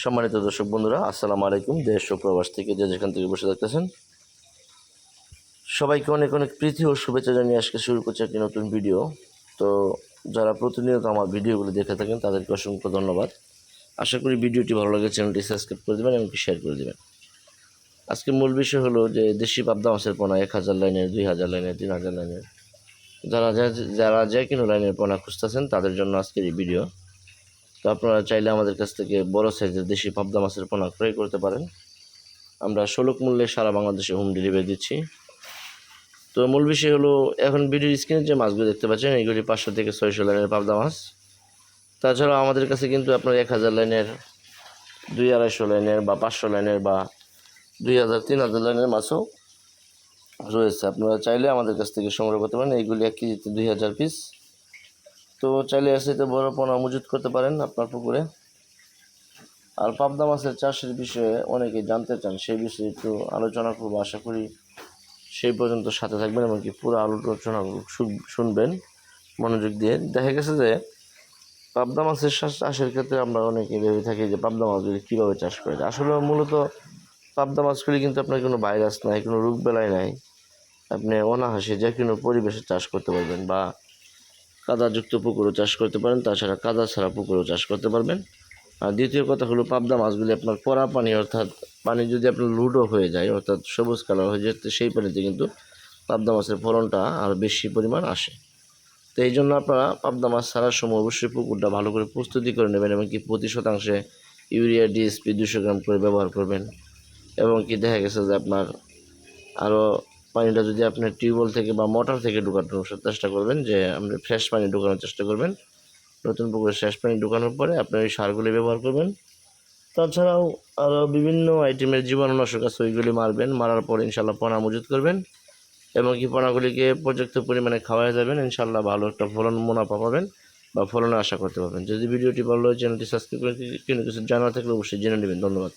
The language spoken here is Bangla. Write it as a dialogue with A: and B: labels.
A: সম্মানিত দর্শক বন্ধুরা, আসসালামু আলাইকুম। দেশ ও প্রবাস থেকে যে যেখান থেকে বসে থাকতেছেন, সবাইকে অনেক অনেক প্রীতি ও শুভেচ্ছা জানিয়ে আজকে শুরু করছি একটি নতুন ভিডিও। তো যারা প্রতিনিয়ত আমার ভিডিওগুলো দেখে থাকেন, তাদেরকে অসংখ্য ধন্যবাদ। আশা করি ভিডিওটি ভালো লাগে চ্যানেলটি সাবস্ক্রাইব করে দেবেন এবং শেয়ার করে দেবেন। আজকে মূল বিষয় হলো যে, দেশি পাবদা মাছের পোনা, এক হাজার লাইনের, দুই হাজার লাইনের, তিন হাজার লাইনের। যারা যারা যে কোনো লাইনের পোনা খুঁজতেছেন, তাদের জন্য আজকের এই ভিডিও। তো আপনারা চাইলে আমাদের কাছ থেকে বড় সাইজের দেশি পাবদা মাছের পোনা ক্রয় করতে পারেন। আমরা সুলভ মূল্যে সারা বাংলাদেশে হোম ডেলিভারি দিচ্ছি। তো মূল বিষয় হলো, এখন ভিডিওর স্ক্রিনে যে মাছগুলো দেখতে পাচ্ছেন এইগুলি পাঁচশো থেকে ছয়শো লাইনের পাবদা মাছ। তাছাড়াও আমাদের কাছে কিন্তু আপনার এক হাজার লাইনের, দুই আড়াইশো লাইনের বা পাঁচশো লাইনের বা দুই হাজার, তিন হাজার লাইনের মাছও রয়েছে। আপনারা চাইলে আমাদের কাছ থেকে সংগ্রহ করতে পারেন। এইগুলি এক কেজিতে দুই হাজার পিস তো চাইলে এর সাথে বড় পোনা মজুত করতে পারেন আপনার পুকুরে। আর পাবদা মাছের চাষের বিষয়ে অনেকে জানতে চান, সেই বিষয়ে একটু আলোচনা করব। আশা করি সেই পর্যন্ত সাথে থাকবেন এমনকি পুরো আলোচনা শুনবেন মনোযোগ দিয়ে। দেখা গেছে যে পাবদা মাছের চাষ- চাষের ক্ষেত্রে আমরা অনেকে ভেবে থাকি যে পাবদা মাছগুলি কীভাবে চাষ করে আসলে মূলত পাবদা মাছগুলি কিন্তু আপনার কোনো ভাইরাস নাই, কোনো রোগ বেলায় নাই। আপনি অনাহাসে যে কোনো পরিবেশে চাষ করতে পারবেন বা কাদাযুক্ত পুকুরও চাষ করতে পারেন, তাছাড়া কাদা ছাড়া পুকুরও চাষ করতে পারবেন। আর দ্বিতীয় কথা হলো পাবদা মাছগুলি আপনার কড়া পানি, অর্থাৎ পানি যদি আপনার লুডো হয়ে যায়, অর্থাৎ সবুজ কালার হয়ে যায়, সেই পানিতে কিন্তু পাবদা মাছের ফলনটা আরও বেশি পরিমাণ আসে। তো এই জন্য আপনারা পাবদা মাছ ছাড়ার সময় অবশ্যই পুকুরটা ভালো করে প্রস্তুতি করে নেবেন এবং কি প্রতি শতাংশে ইউরিয়া, ডিএসপি দুশো গ্রাম করে ব্যবহার করবেন। এবং কি দেখা গেছে যে আপনার আরও পানিটা যদি আপনি টিউবওয়েল থেকে বা মোটর থেকে ঢুকানোর চেষ্টা করবেন, যে আপনি ফ্রেশ পানি ঢুকানোর চেষ্টা করবেন, নতুন পুকুরে ফ্রেশ পানি ঢুকানোর পরে আপনি ওই সারগুলি ব্যবহার করবেন। তাছাড়াও আরও বিভিন্ন আইটেমের জীবাণুনাশক আছে, ওইগুলি মারবেন, মারার পর ইনশাল্লাহ পোনা মজুত করবেন এবং কি পোনাগুলিকে পর্যাপ্ত পরিমাণে খাওয়াই যাবেন ইনশাল্লাহ ভালো একটা ফলন মুনাফা পাবেন বা ফলনের আশা করতে পারবেন। যদি ভিডিওটি ভালো হয় চ্যানেলটি সাবস্ক্রাইব করে কোনো কিছু জানা থাকলে অবশ্যই জেনে নেবেন। ধন্যবাদ।